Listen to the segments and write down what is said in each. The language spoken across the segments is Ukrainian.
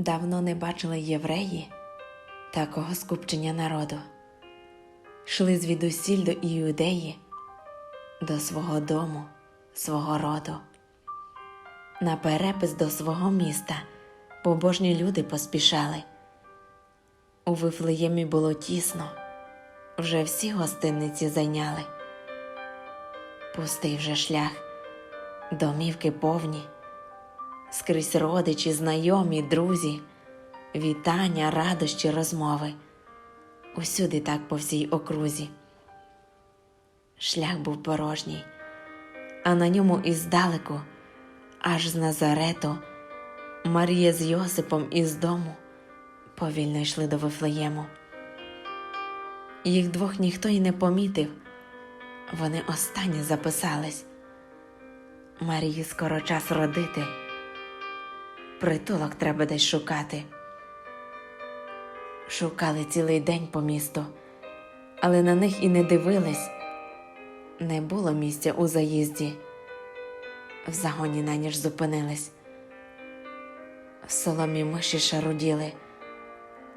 Давно не бачили євреї такого скупчення народу. Шли звідусіль до Іудеї, до свого дому, свого роду. На перепис до свого міста побожні люди поспішали. У Вифлеємі було тісно, вже всі гостиниці зайняли. Пустий вже шлях, домівки повні скрізь родичі, знайомі, друзі, вітання, радощі, розмови. Усюди так по всій окрузі. Шлях був порожній, а на ньому іздалеку, аж з Назарету, Марія з Йосипом із дому повільно йшли до Вифлеєму. Їх двох ніхто й не помітив, вони останні записались. Марії скоро час родити притулок треба десь шукати. Шукали цілий день по місту, але на них і не дивились. Не було місця у заїзді. В загоні на ніж зупинились. В соломі миші шаруділи,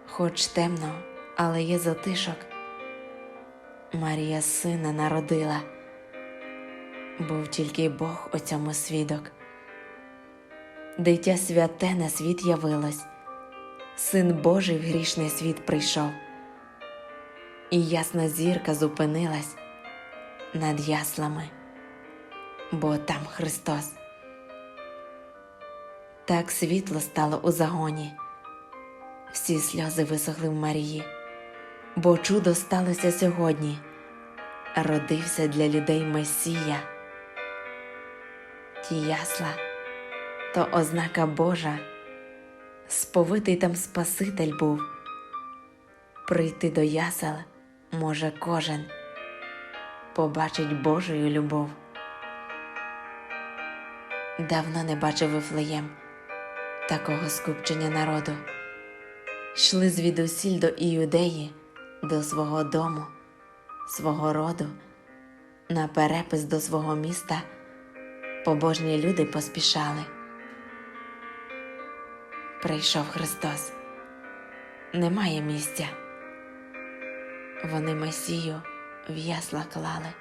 хоч темно, але є затишок. Марія сина народила, був тільки Бог у цьому свідок дитя святе на світ явилось, Син Божий в грішний світ прийшов, і ясна зірка зупинилась над яслами, бо там Христос. Так світло стало у загоні, всі сльози висохли в Марії, бо чудо сталося сьогодні, родився для людей Месія. Ті ясла то ознака Божа, сповитий там Спаситель був. Прийти до ясел може кожен, побачить Божою любов. Давно не бачив Вифлеєм такого скупчення народу. Йшли звідусіль до Іудеї, до свого дому, свого роду, на перепис до свого міста побожні люди поспішали прийшов Христос. Немає місця. Вони Месію в ясла клали.